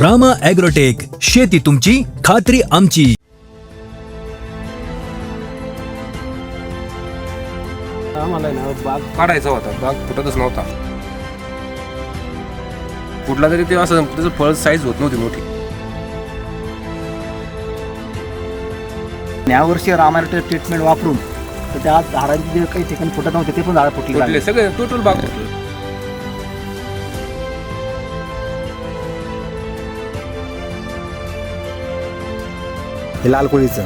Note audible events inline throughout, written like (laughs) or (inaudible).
Rama agrotech शेती तुमची खात्री आमची. आम्हाला ना बाग काढायचा होता. बाग फुटतच नव्हता. कुठला तरी ते असं त्याचं फळ साईज होत नव्हती मोठी. यावर्षी रामायण ट्रीटमेंट वापरून तर त्या झाडांची जे काही ठिकाणी फुटत नव्हते ते पण झाडं फुटली लागली. फुटले सगळे टोटल बाग फुटले. हे लाल कोळीचं.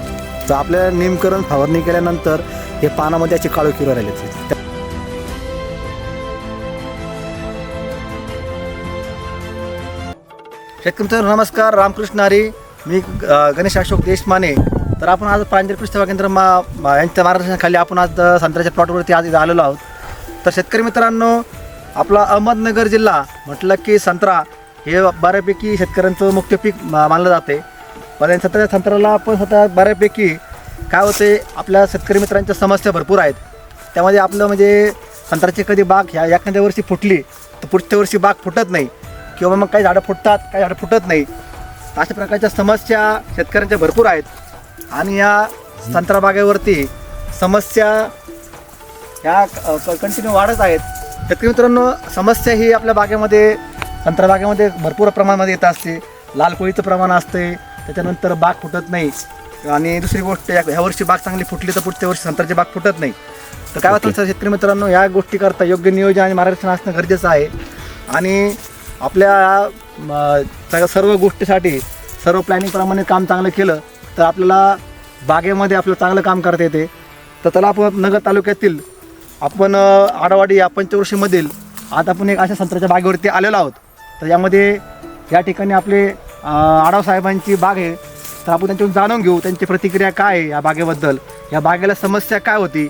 तर आपल्या नेमकरण फवारणी केल्यानंतर हे पानामध्ये असे काळू किरो राहिले शेतकरी नमस्कार. रामकृष्ण हरी. मी गणेश अशोक देशमाने. तर आपण आज प्रांजल कृषी सेवा केंद्र मा यांच्या मार्गदर्शनाखाली आपण आज संत्र्याच्या प्लॉटवरती आज इथं आलेलो आहोत. तर शेतकरी मित्रांनो आपला अहमदनगर जिल्हा म्हटलं की संत्रा हे बऱ्यापैकी शेतकऱ्यांचं मुख्य पीक मा- मानलं जाते. पण या संत्र्याला आपण स्वतः बऱ्यापैकी काय होते आपल्या शेतकरी मित्रांच्या समस्या भरपूर आहेत. त्यामध्ये आपलं म्हणजे संत्र्याची कधी बाग ह्या एखाद्या वर्षी फुटली तर पुढच्या वर्षी बाग फुटत नाही. किंवा मग काही झाडं फुटतात काही झाडं फुटत नाही. अशा प्रकारच्या समस्या शेतकऱ्यांच्या भरपूर आहेत. आणि या संत्रा बागेवरती समस्या ह्या कंटिन्यू वाढत आहेत. शेतकरी मित्रांनो समस्या ही आपल्या बागेमध्ये संत्रा बागेमध्ये भरपूर प्रमाणामध्ये येत असते. लाल कोळीचं प्रमाण असते त्याच्यानंतर बाग फुटत नाही. आणि दुसरी गोष्ट या ह्या वर्षी बाग चांगली फुटली तर पुढच्या वर्षी संत्र्याची बाग फुटत नाही. तर काय होतं सर शेतकरी मित्रांनो या गोष्टी करता योग्य नियोजन आणि मार्गदर्शन असणं गरजेचं आहे. आणि आपल्या सर्व गोष्टीसाठी सर्व प्लॅनिंगप्रमाणे काम चांगलं केलं तर आपल्याला बागेमध्ये आपलं चांगलं काम करता येते. तर त्याला आपण नगर तालुक्यातील आपण आडवाडी या पंचवर्षीमधील आज आपण एक अशा संत्र्याच्या बागेवरती आलेलो आहोत. तर यामध्ये या ठिकाणी आपले अ, आढाव साहेबांची बाग आहे. तर आपण त्यांच्याकडून जाणून घेऊ त्यांची प्रतिक्रिया काय आहे या बागेबद्दल. या बागेला समस्या काय होती?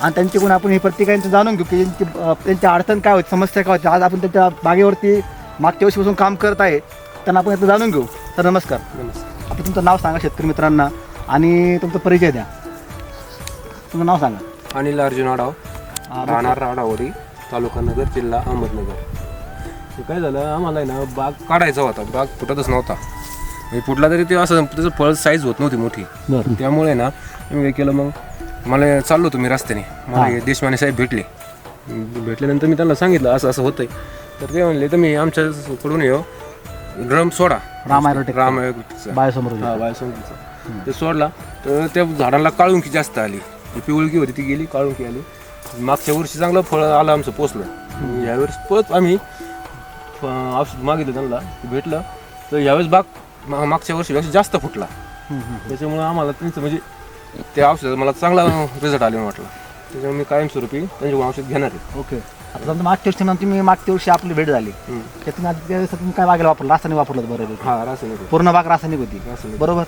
आणि त्यांच्याकडून आपण ही प्रतिक्रिया त्यांची जाणून घेऊ की त्यांची अ, त्यांच्या अडचण काय होती समस्या काय होती. आज आपण त्यांच्या बागेवरती मागच्या वर्षीपासून काम करत आहे. त्यांना आपण याचं जाणून घेऊ. तर नमस्कार. नमस्कार. आपण तुमचं नाव सांगा शेतकरी मित्रांना आणि तुमचा परिचय द्या. तुमचं नाव सांगा. अनिल अर्जुन आडाव राहणार राडावडी तालुका नगर जिल्हा अहमदनगर. ते काय झालं? आम्हाला आहे ना बाग काढायचा होता. बाग फुटतच नव्हता. म्हणजे फुटला तरी ते असं त्याचं फळ साईज होत नव्हती मोठी. बरं. त्यामुळे ना मी काय केलं मग? मला चाललो होतो मी रस्त्याने. मला हे. देशमाने साहेब भेटले. भेटल्यानंतर मी त्यांना सांगितलं असं असं होतंय. तर ते म्हणले तर मी आमच्याकडून येऊ ड्रम सोडा. राम हा बायोसंगीचा ते सोडला. तर त्या झाडाला काळुंकी जास्त आली. ती पिवळकी होती ती गेली काळुंकी आली. मागच्या वर्षी चांगलं फळ आलं आमचं पोचलं. यावेळेस परत आम्ही औषध मागितलं त्यांना ते भेटलं. तर यावेळेस बाग मा- मागच्या वर्षीपेक्षा जास्त फुटला. त्याच्यामुळं आम्हाला त्यांचं म्हणजे ते औषध मला चांगला रिझल्ट आले वाटला. त्याच्यामुळे मी कायमस्वरूपी त्यांच्याकडून औषध घेणार आहे. ओके आता समजा मागच्या वर्षी म्हणून तुम्ही मागच्या वर्षी आपली भेट झाली. त्यातून आता त्या दिवसात तुम्ही काय बागेला वापरलं? रासायनिक वापरलं बरोबर हा रासायनिक पूर्ण बाग रासायनिक होती. रासायनिक. बरोबर?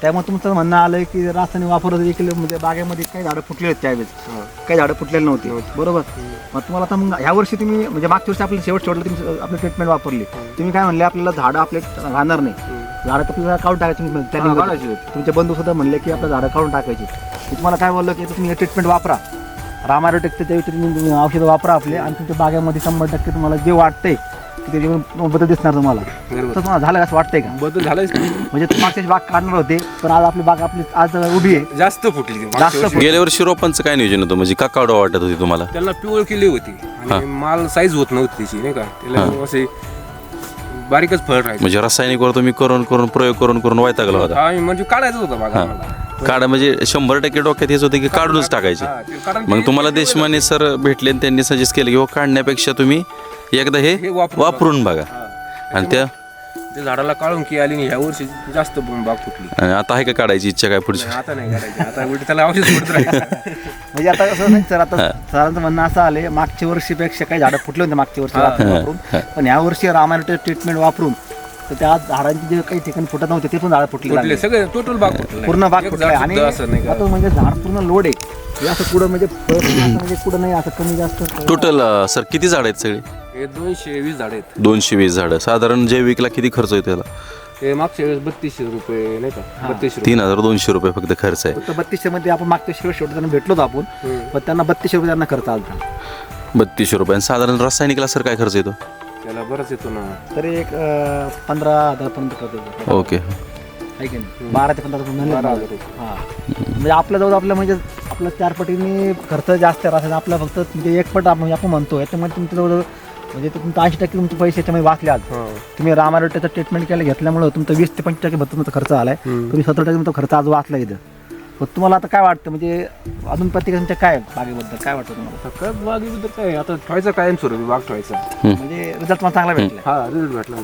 त्यामुळे तुमचं म्हणणं आलं की रासायनिक वापरत देखील म्हणजे बागेमध्ये काही झाडं फुटली होती त्यावेळेस. हा. काही झाडं फुटलेली नव्हती. बरोबर? मग तुम्हाला आता मग ह्या वर्षी तुम्ही म्हणजे मागच्या वर्षी आपलं शेवट शेवटला तुम्ही आपली ट्रीटमेंट वापरली. तुम्ही काय म्हणले आपल्याला झाडं आपले राहणार नाही. झाडं तर आपल्याला काढून टाकायची तुम्ही काढायची होती. तुमचे बंधू सुद्धा म्हणले की आपलं झाडं काढून टाकायची. मी तुम्हाला काय बोललो की तुम्ही ट्रीटमेंट वापरा. रामारोटेकचं ते ट्रीटमेंट तुम्ही औषधं वापरा आपले आणि तुमच्या बागेमध्ये शंभर टक्के तुम्हाला जे वाटतंय की त्याच्यावर बदल दिसणार तुम्हाला. तर तुम्हाला झालं असं वाटतंय का? बदल झालाच. म्हणजे मागच्या बाग काढणार होते पण आज आपली बाग आपली आज उभी आहे. जास्त फुटली जास्त गेल्या वर्षी रोपांचं काय नियोजन होतं? म्हणजे का काढवा वाटत होती तुम्हाला? त्यांना पिवळ केली होती. आणि माल साईज होत नव्हती त्याची नाही का? त्याला असे बारीकच फळ राहायचं. म्हणजे रासायनिकवर तुम्ही करून करून प्रयोग करून करून वैतागला होता. म्हणजे काढायचं होतं बागा काढा म्हणजे शंभर टक्के डोक्यात हेच होते की काढूनच टाकायचे. ते कारण मग तुम्हाला देशमाने सर भेटले आणि त्यांनी सजेस्ट केलं की हो काढण्यापेक्षा तुम्ही एकदा हे हे वापरून वापरून बघा. आणि त्या ते झाडाला काढून की आली आणि ह्या वर्षी जास्त बाग फुटली. आणि आता आहे का काढायची इच्छा काय पुढची? नाही, आता नाही काढायची. आता उलट त्याला औषध सोडत राहायचं (laughs) म्हणजे आता कसं नाही सर आता सरांचं म्हणणं असं आले मागच्या वर्षीपेक्षा काही झाडं फुटले होते मागच्या वर्षी वापरून पण ह्या वर्षी रामायण ट्रीटमेंट वापरून तर त्या झाडांची जे काही ठिकाणी फुटत नव्हते ते पण झाडं फुटले फुटले लागले. सगळे टोटल बाग फुटले पूर्ण बाग एक फुटले झाड आणि सुद्धा असं नाही का? आता म्हणजे झाड पूर्ण लोड आहे. हे असं पुढं म्हणजे फळ पण असं म्हणजे पुढं नाही असं कमी जास्त टोटल सर किती झाड आहेत सगळी? हे दोनशे वीस झाड आहेत. दोनशे वीस झाडं. साधारण जैविकला किती खर्च येतो त्याला ते मागच्या वेळेस बत्तीसशे रुपये नाही का? बत्तीसशे तीन हजार दोनशे रुपये फक्त खर्च आहे. फक्त बत्तीसशे मध्ये आपण मागच्या शेवट शेवट त्यांना भेटलो आपण. पण त्यांना बत्तीसशे रुपये त्यांना खर्च आला बत्तीसशे रुपये. आणि साधारण रासायनिकला सर काय खर्च येतो? त्याला बरंच येतो ना. तरी एक अं, पंधरा हजारपर्यंत करतो ओके. आहे की नाही? बारा ते पंधरा हजार बारा रुपये. हजार हा. म्हणजे आपल्या जवळ आपलं म्हणजे आपलं चार पटीने खर्च जास्त राहतात. आपला फक्त म्हणजे एक पट आपण म्हणजे आपण म्हणतो याच्यामध्ये तुमच्या जवळ म्हणजे ते तुमचं ऐंशी टक्के तुमचे पैसे याच्यामध्ये वाचले आज. तुम्ही रामारोट्याचं ट्रीटमेंट केलं घेतल्यामुळं तुमचं वीस ते पंचवीस टक्के तुमचा खर्च आलाय. तुम्ही सत्तर टक्के तुमचा खर्च आज वाचला इथं. मग तुम्हाला आता काय वाटतं? म्हणजे अजून प्रतिक्रिया काय बागेबद्दल काय वाटतं तुम्हाला? काय बागेबद्दल काय? आता ठेवायचं कायम स्वरूपी बाग ठेवायचा. म्हणजे रिझल्ट मला चांगला भेटला. हा रिझल्ट भेटला.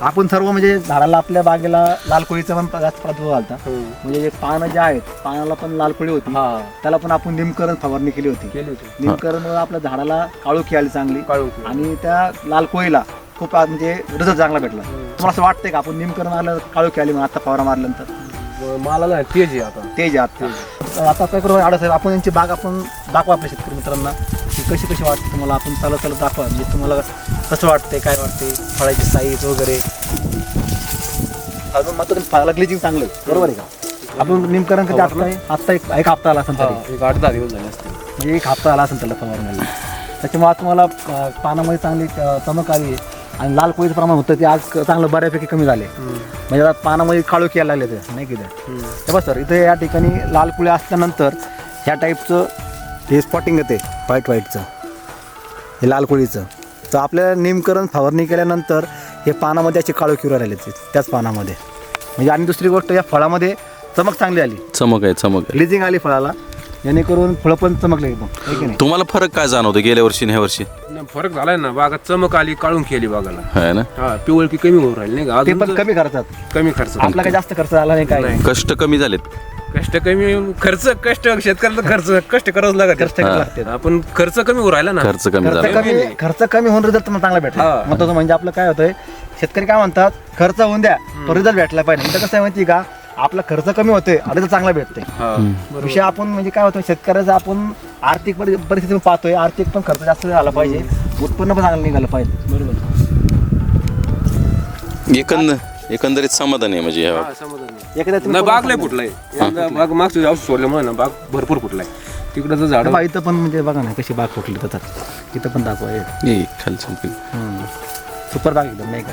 आपण सर्व म्हणजे झाडाला आपल्या बागेला लाल कोळीचा पण जास्त प्रादुर्भाव आलता म्हणजे जे पानं जे आहेत पानाला पण लाल कोळी होती. हा. त्याला पण आपण निमकरण फवारणी केली होती. केली होती. निमकरण आपल्या झाडाला काळोखी आली चांगली. आणि त्या लाल कोळीला खूप म्हणजे रिझल्ट चांगला भेटला. तुम्हाला असं वाटतंय का? आपण निमकरण आलं काळोखी आली मग आता फवारा मारल्यानंतर? मला ना तेज आहे आता. तेज आहे आता. आता काय करू? आडा साहेब आपण यांची बाग आपण दाखवा आपल्या शेतकरी मित्रांना. की कशी कशी वाटते तुम्हाला? आपण चालत चालत दाखवा. म्हणजे तुम्हाला कसं वाटतंय काय वाटते फळाची साईज वगैरे? अजून मात्र फळाला ग्लिजिंग चांगलं. आहे बरोबर आहे का? आपण निमकरण कधी आता आहे. आत्ता एक एक हप्ता आला असेल तरी. एक आठ दहा दिवस झाले असते म्हणजे एक हप्ता आला असेल त्याला फवारण्याला. त्याच्यामुळे आज तुम्हाला अं, पानामध्ये चांगली अं, चमक आली आणि लाल कोळीचं प्रमाण होतं ते आज चांगलं बऱ्यापैकी कमी झाले. म्हणजे आता पानामध्ये काळोखी यायला लागले ते नाही की ते हे बघ सर इथे या ठिकाणी लाल कुळे असल्यानंतर ह्या टाईपचं हे स्पॉटिंग येते व्हाईट व्हाईटचं हे लाल कोळीचं तर आपल्याला निमकरण फवारणी केल्यानंतर हे पानामध्ये असे काळोखी राहिले ते त्याच पानामध्ये. म्हणजे आणि दुसरी गोष्ट या फळामध्ये चमक चांगली आली. चमक आहे चमक आहे. ग्लिजिंग आली फळाला. जेणेकरून फळं पण चमकले एकदम. है की नाही? तुम्हाला फरक काय जाणवतो गेल्या वर्षी आणि ह्या वर्षी? नाही, फरक झालाय ना. बागात चमक आली काढून केली बागाला. आहे ना? हा पिवळकी कमी होऊ राहिली नाही का? ते पण कमी खर्चात कमी खर्च. आपला काही जास्त खर्च आला नाही काय नाही. कष्ट कमी झालेत. कष्ट कमी खर्च कष्ट शेतकऱ्याला खर्च कष्ट करावंच लागत खर्च कमी लागते आपण खर्च कमी होऊ राहिला ना. खर्च कमी खर्च झाला. कमी खर्च कमी होऊन रिझल्ट तुम्हाला चांगला भेटला. हा. महत्वाचं म्हणजे आपलं काय होतंय शेतकरी काय म्हणतात खर्च होऊन द्या पण रिझल्ट भेटला पाहिजे. इथं कसं आहे माहिती का आपला खर्च कमी होतोय रिझल्ट चांगला भेटतोय. हा विषय आपण म्हणजे काय होतं शेतकऱ्याचा आपण आर्थिक परि- परिस्थिती पाहतोय आर्थिक पण खर्च जास्त झाला पाहिजे. उत्पन्न पण चांगलं निघालं पाहिजे. बरोबर. एकंद एकंदरीत समाधान आहे म्हणजे ह्या- हा, समाधान. आहे. एखाद्या नाही बाग लय फुटलाय यंदा बाग मागच्या औषध सोडल्यामुळे ना बाग भरपूर फुटलाय. तिकडं जर झाड बा, इथं पण म्हणजे बघा ना कशी बाग फुटली त्याच्यात इथं पण दाखवा हे. पीक. हम्म. सुपर बाग एकदम नाही का?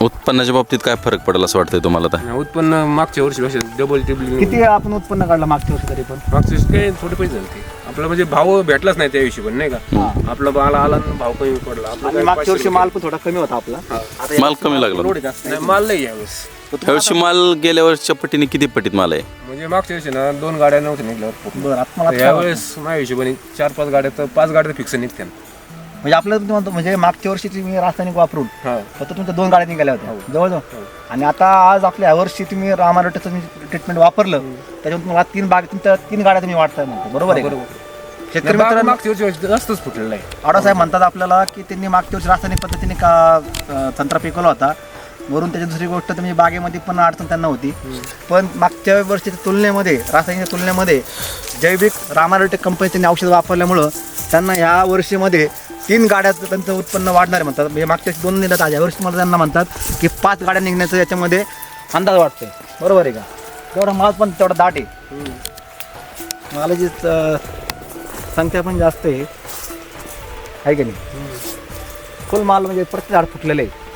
उत्पन्नाच्या बाबतीत काय फरक पडेल असं वाटतंय तुम्हाला आता? उत्पन्न मागच्या वर्षी डबल टिबल किती आपण उत्पन्न काढलं मागच्या वर्षी तरी पण? मागच्या वर्षी काही थोडे पैसे झाले ते आपला म्हणजे भाव भेटलाच नाही त्या हिशोबाने नाही का? आपला माल आला आणि भाव कमी पडला. आपला आणि काय मागच्या वर्षी. माल पण थोडा कमी होता आपला. आता माल कमी लागला. लोड जास्त आहे. नाही. माल नाही यावेळेस. ह्या वर्षी माल गेल्या वर्षीच्या पटीने किती पटीत माल आहे? म्हणजे मागच्या वर्षी ना दोन गाड्या नव्हत्या निघल्यावर बरं आता मला यावेळेस माझ्या हिशोबाने चार पाच गाड्या तर पाच गाड्या फिक्स निघत्या. वाटतं? म्हणजे आपल्याला तुम्ही म्हणतो म्हणजे मागच्या वर्षी तुम्ही रासायनिक वापरून हा. फक्त तुमच्या दोन गाड्या निघाल्या होत्या. जवळजवळ. आणि आता आज आपल्या यावर्षी तुम्ही रामारोट्याचं ट्रीटमेंट वापरलं त्याच्यावर तुम्हाला तीन बाग तुमच्या तीन गाड्या तुम्ही वाटताय म्हणतो. बरोबर आहे का? शेतकरी नाही, बाग मित्रांनो मागच्या वर्षी जास्तच फुटलेला आहे. आडासाहेब म्हणतात आपल्याला की त्यांनी मागच्या वर्षी रासायनिक पद्धतीने का अं, संत्रा पिकवला होता. वरून त्याची दुसरी गोष्ट तुम्ही बागेमध्ये पण अडचण त्यांना होती. पण मागच्या वर्षीच्या तुलनेमध्ये रासायनिक तुलनेमध्ये जैविक रामारोटेक कंपनीचे औषध वापरल्यामुळं त्यांना ह्या वर्षीमध्ये तीन गाड्या त्यांचं उत्पन्न वाढणार आहे म्हणतात. म्हणजे मागच्या वर्षी दोन निघतात आज या वर्षी मला त्यांना म्हणतात की पाच गाड्या निघण्याचं याच्यामध्ये अंदाज वाटतोय बरोबर आहे का? तेवढा माल पण तेवढा दाट आहे. मालाची संख्या पण जास्त आहे. आहे की नाही? फुल माल म्हणजे प्रत्येक झाड फुटलेलं आहे.